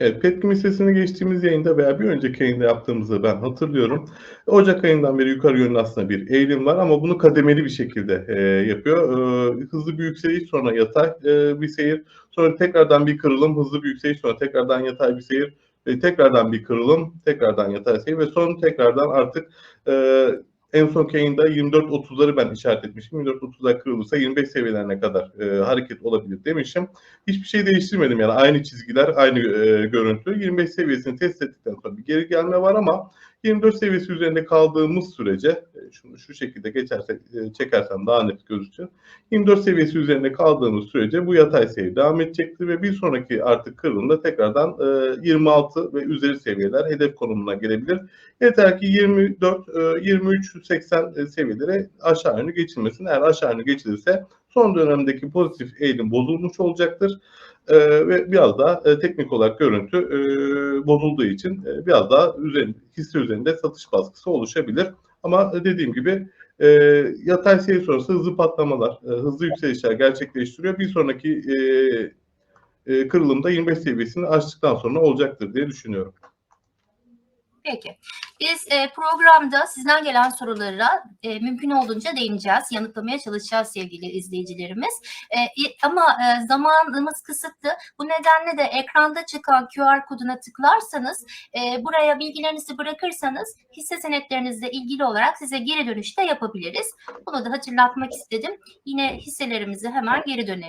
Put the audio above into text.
Evet, Petkim hissesini geçtiğimiz yayında veya bir önceki yayında yaptığımızı ben hatırlıyorum. Ocak ayından beri yukarı yönlü aslında bir eğilim var ama bunu kademeli bir şekilde e, yapıyor. E, hızlı bir yükseliş sonra yatay e, bir seyir, sonra tekrardan bir kırılım, hızlı bir yükseliş sonra tekrardan yatay bir seyir, ve tekrardan bir kırılım, tekrardan yatay seyir ve son tekrardan artık e, en son yayında 24-30'ları ben işaret etmişim. 24-30'lar kırılırsa 25 seviyelerine kadar e, hareket olabilir demişim. Hiçbir şey değiştirmedim yani aynı çizgiler, aynı e, görüntü. 25 seviyesini test ettikten sonra bir geri gelme var ama 24 seviyesi üzerinde kaldığımız sürece e, şunu şu şekilde geçerse e, çekersem daha net gözükür. 24 seviyesi üzerinde kaldığımız sürece bu yatay seyir devam edecektir ve bir sonraki artık kırılımda tekrardan e, 26 ve üzeri seviyeler hedef konumuna gelebilir. Yeter ki 24 e, 23 80 e, seviyeleri aşağı yönlü geçilmesin. Eğer aşağı yönlü geçilirse son dönemdeki pozitif eğilim bozulmuş olacaktır. Ee, ve biraz daha e, teknik olarak görüntü e, bozulduğu için e, biraz daha üzerinde, hisse üzerinde satış baskısı oluşabilir. Ama e, dediğim gibi e, yatay seyir sonrası hızlı patlamalar, e, hızlı yükselişler gerçekleştiriyor. Bir sonraki e, e, kırılımda 25 seviyesini aştıktan sonra olacaktır diye düşünüyorum. Peki. Biz e, programda sizden gelen sorulara e, mümkün olduğunca değineceğiz, yanıtlamaya çalışacağız sevgili izleyicilerimiz. E, ama e, zamanımız kısıtlı. Bu nedenle de ekranda çıkan QR koduna tıklarsanız, e, buraya bilgilerinizi bırakırsanız hisse senetlerinizle ilgili olarak size geri dönüş de yapabiliriz. Bunu da hatırlatmak istedim. Yine hisselerimizi hemen geri dönelim.